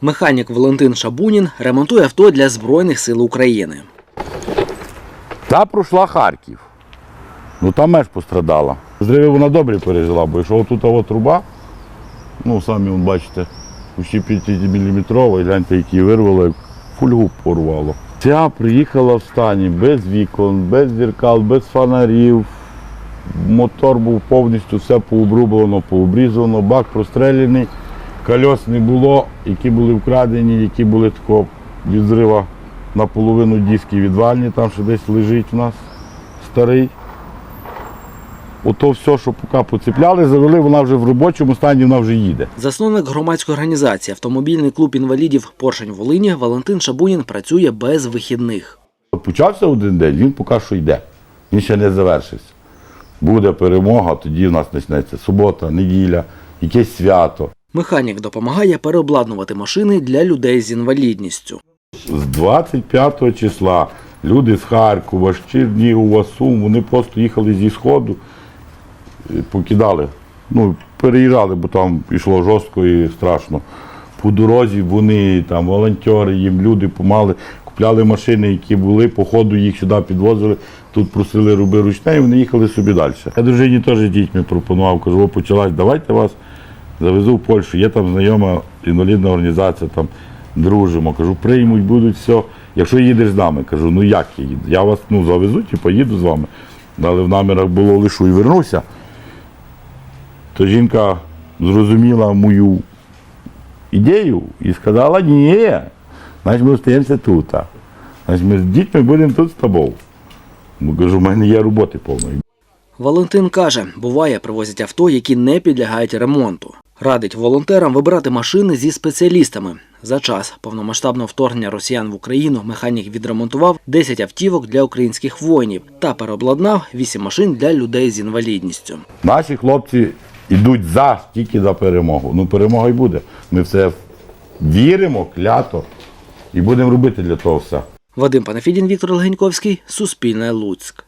Механік Валентин Шабунін ремонтує авто для Збройних сил України. Та пройшла Харків. Ну там меж пострадала. Зриви вона добре пережила, бо якщо тут от труба, ну самі вон бачите, почти 50 мм, і гляньте, які вирвало, як фольгу порвало. Ця приїхала в стані без вікон, без зеркал, без фонарів. Мотор був повністю все пообрублено, пообрізано, бак простреляний, кольос не було, які були вкрадені, які були такого від зрива наполовину диски відвальні, там ще десь лежить у нас старий. Ото все, що поки поцепляли, завели, вона вже в робочому стані, вона вже їде. Засновник громадської організації Автомобільний клуб інвалідів Поршень Волині Валентин Шабунін працює без вихідних. Почався один день, він поки що йде. Він ще не завершився. Буде перемога, тоді в нас почнеться субота, неділя, якесь свято. Механік допомагає переобладнувати машини для людей з інвалідністю. З 25 числа люди з Харкова, з Чернігова, Сум, вони просто їхали зі Сходу, е, покидали. Ну, переїжджали, бо там пішло жорстко і страшно. По дорозі вони, там, волонтери, їм люди допомагали, купляли машини, які були, по ходу їх сюди підвозили, тут просили роби ручне, і вони їхали собі далі. Я дружині теж дітьми пропонував, кажу, почалась, давайте вас завезу в Польщу, є там знайома інвалідна організація, там дружимо. Кажу, приймуть, будуть все. Якщо їдеш з нами, кажу, ну як я їду? Я вас ну, завезу і поїду з вами. Але в намірах було лишу і вернуся. То жінка зрозуміла мою ідею і сказала, ні, значить ми остаємося тут. Значить ми з дітьми будемо тут з тобою. Ну, кажу, в мене є роботи повної. Валентин каже, буває, привозять авто, які не підлягають ремонту. Радить волонтерам вибирати машини зі спеціалістами. За час повномасштабного вторгнення росіян в Україну механік відремонтував 10 автівок для українських воїнів та переобладнав 8 машин для людей з інвалідністю. Наші хлопці йдуть за тільки за перемогу. Ну, перемога й буде. Ми в це віримо, клято і будемо робити для того все. Вадим Панафідін, Віктор Легеньковський, Суспільне Луцьк.